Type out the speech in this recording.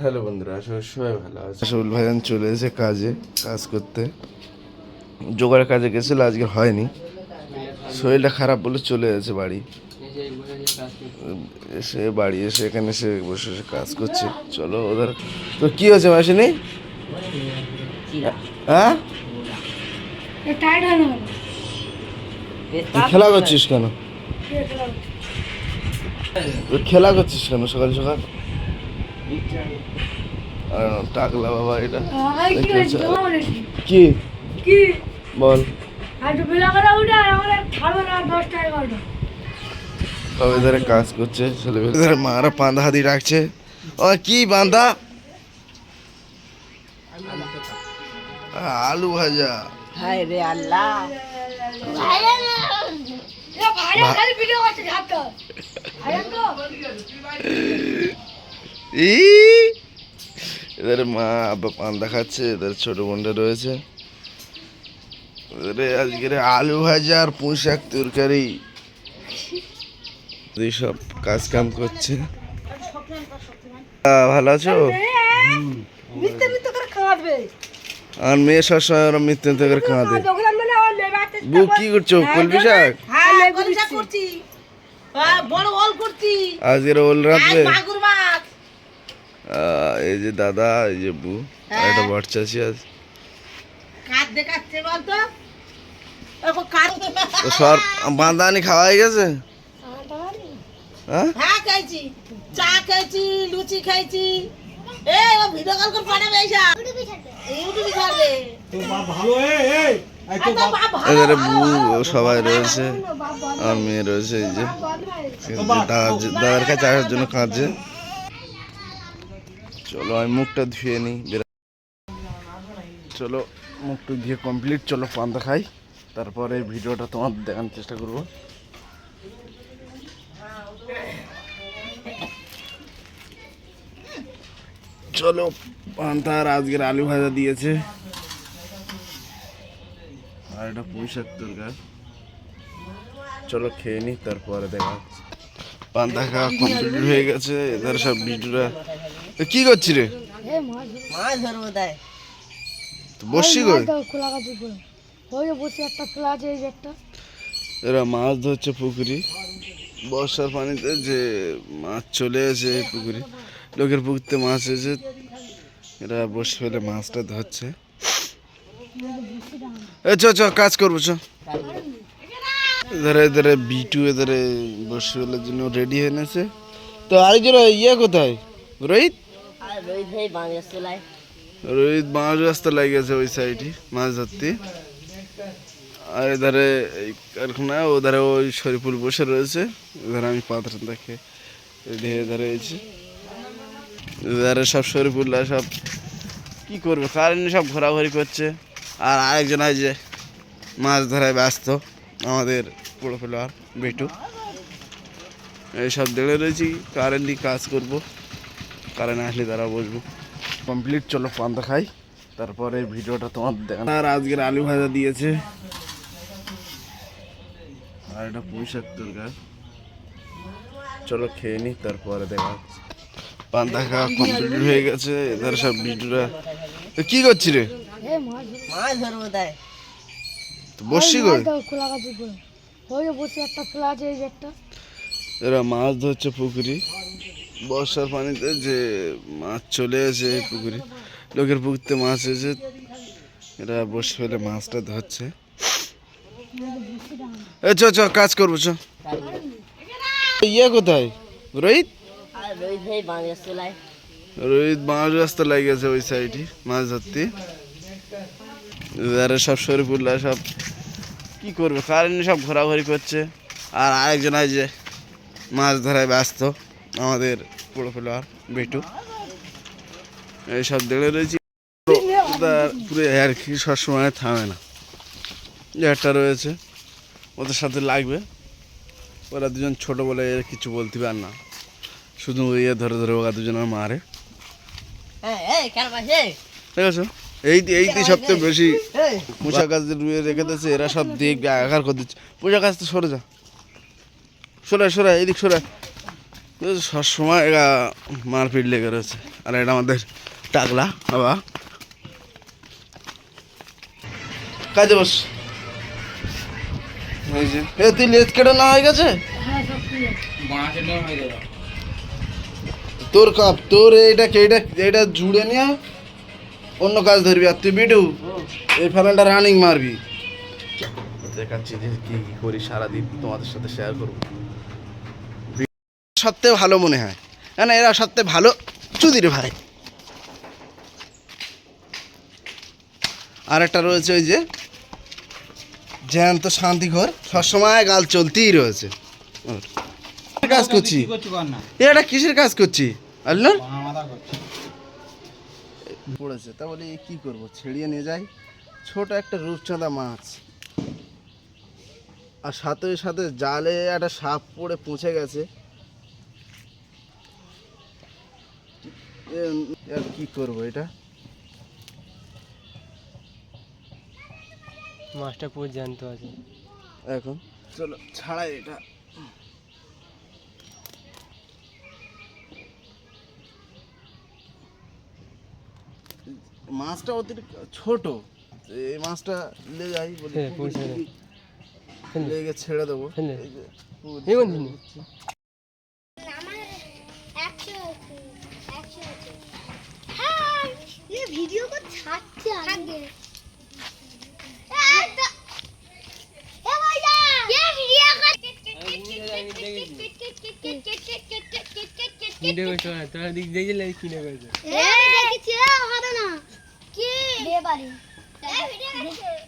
Hello বন্ধুরা আসলে সবাই ভালো আছে আসল ভাইজান চলে এসে কাজে কাজ করতে। জোগাড়ের কাজে গেছিল আজকে হয়নি। শরীরটা খারাপ বলে চলে এসেছে বাড়ি। এসে বাড়ি এসে এখানে এসে বসে বসে কাজ করছে। চলো ওদের তো কি হয়েছে মাসিনি? হ্যাঁ? হয় খেলা করছিস কেন? তুই খেলা করছিস কেন সকাল সকাল? টাকলা বাবা এটা কি কি কি বল আর তো বেলা করে উঠে আর আমাদের খাবে না দশটা এগারোটা সবাই ধরে কাজ করছে ছেলে ধরে মারা পান্দা হাতি রাখছে ও কি বান্ধা আলু ভাজা হায় রে আল্লাহ খালি ভিডিও করছে ঝাপটা তো ই! এদের মা আব্বা পান্দা খাচ্ছে এদের ছোট বোনটা রয়েছে। আজকের আলু ভাজা আর পুঁই তরকারি। সব কাজ কাম করছে ভালো আছো? কাঁদবে আর মেয়ে সবসময় ওরা মৃত্যু করে কাঁদে মানে বুক কি করছ? কলবি শাক? হ্যাঁ হ্যাঁ, আজকের ওল রাখবে এই যে দাদা এই যে বউ আর একটা বাচ্চাছি আজ দেখাচ্ছে বলতো? সব বাঁধানি খাওয়া হয়ে গেছে? হ্যাঁ? হ্যাঁ খাইছি চা খাইছি লুচি খাইছি এ ও ভিডিও কল করে পাঠাবে এইসব ইউটিউবে ছাড়বে। তো বাপ ভালো এ এই তো বাপ ভালো এখানে বউ সবাই রয়েছে। আর মেয়ে রয়েছে এই যে। দাদার কাছে আসার জন্য কাঁদছে। চলো আমি মুখটা ধুয়ে নিই। চলো, মুখটা ধুয়ে কমপ্লিট চলো পান্তা খাই। তারপরে ভিডিওটা তোমার দেখানোর চেষ্টা করব। চলো, পান্তার আজকের আলু ভাজা দিয়েছে। আর এটা পুঁই শাক তরকারি। চলো খেয়ে নি তারপরে দেখা। পান্তা খাওয়া কমপ্লিট হয়ে গেছে, এদের সব ভিডিওটা কি করছি রে? মাছ মাছ ধরবো তাই। তো বসছি কই? খোলা কাজ করে ওই বসে একটা খোলা আছে এই একটা। এরা মাছ ধরছে পুকুরি। বর্ষার পানিতে যে মাছ চলে আসে এই পুকুরি। লোকের পুকুরতে মাছ এসে এরা বসে ফেলে মাছটা ধরছে। এ চ চ কাজ করব চ। এধারে এধারে বিটু এধারে বসে ফেলার জন্য রেডি হয়ে নেছে তো আরেকজন ইয়ে কোথায়? রোহিত? রোহিত মাছ রাস্তা লাগিয়েছে ওই সাইডে মাছ ধরতে। আর এধারে কারখানা, ওধারে ওই শরীফুল বসে রয়েছে। এধারে আমি পাথর দেখে হয়ে ধরে এসেছি এধারে সব শরীফুল্লা সব কি করবে? কারেন্ট সব ঘোরাঘুরি করছে। আর আরেকজন আছে যে মাছ ধরায় ব্যস্ত, আমাদের পুরো প্লেয়ার বেটু। এইসব দেখে রয়েছি কারেন্টই কাজ করব। কারেন্ট আসলে তারা বসবো। কমপ্লিট চলো পান্তা খাই। তারপরে ভিডিওটা তোমার দেখানো। আর আজকের আলু ভাজা দিয়েছে। আর এটা পুঁই শাক তরকারি। চলো খেয়ে নি তারপরে দেখা। পান্তা খাওয়া কমপ্লিট হয়ে গেছে। এদের সব ভিডিওটা এ, কি করছি রে? বসছি কই? ওই বসে একটা এই একটা। এরা মাছ ধরছে পুকুরি। বর্ষার পানিতে যে মাছ চলে আসে পুকুরে, লোকের পুকুরতে মাছ এসে এরা বসে ফেলে মাছটা ধরছে। এ, চ চ, কাজ করব, চ। ইয়ে কোথায়? রোহিত? রোহিত মাছ রাস্তা লাগিয়েছে ওই সাইডে, মাছ ধরতে। এধারে সব শরীফুল্লা সব কি করবে? কারেন্ট সব ঘোরাঘুরি করছে, আর আরেকজন আছে যে মাছ ধরায় ব্যস্ত। আমাদের পুরো প্লেয়ার বেটু। এইসব দেখে রয়েছি। তার পুরো আর কি সবসময় থামে না। একটা রয়েছে ওদের সাথে লাগবে। ওরা দুজন ছোটো বলে এর কিছু বলতে পার না। শুধু ইয়ে ধরে ধরে ওরা দুজন মারে। এই এই ঠিক আছে? এই এইটি সবচেয়ে বেশি এই? পোশাক গাছ রুয়ে রেখে দিচ্ছে এরা সব দেখবে আঘাত করে দিচ্ছে। পোশাক গাছ তো সরে যা। সরে সরে এদিক সরে। সবসময় এরা মারপিট লেগে রয়েছে। আর এটা আমাদের টাকলা, বাবা। কাজে বস। এই যে। এ, তুই লেজ কেটে না হয়ে গেছে? তোর কাপ, তোর এইটা কে এটা এটা জুড়ে নিয়ে অন্য কাজ ধরবি, আর তুই বিটু, এই ফ্যানেলটা রানিং মারবি। দেখাচ্ছি যে কি করি, সারাদিন তোমাদের সাথে শেয়ার করব। সবথেকে ভালো মনে হয়। কেন এরা সবথেকে ভালো চুদির ভাই। আর একটা রয়েছে ওই যে, জ্যান্ত শান্তিঘর সবসময় গাল চলতেই রয়েছে। কাজ করছি? এটা কিসের কাজ করছি? আল্লাহ পড়েছে, তা বলি কি করব? ছেড়িয়ে নিয়ে যাই। ছোট একটা রূপচাঁদা মাছ। আর সাথে সাথে জালে একটা সাপ পড়ে পৌঁছে গেছে। আর কি করব এটা? মাছটা পুরো জ্যান্ত আছে। এখন? চলো ছাড়াই এটা। মাছটা অতিরিক্ত ছোট এই মাছটা লে যাই বলি। হ্যাঁ। লেগে ছেড়ে দেবো ফেলে। এই যে, পুরো এই বন্ধু নে। আমার একশো একশো আছে হ্যাঁ এ ভিডিও কর ছাড়ছে আগে ভিডিও করছ না তোরা দিক দেখলে কিনে করছ দেখেছি হবে না কি বিয়ে বাড়ি ভিডিও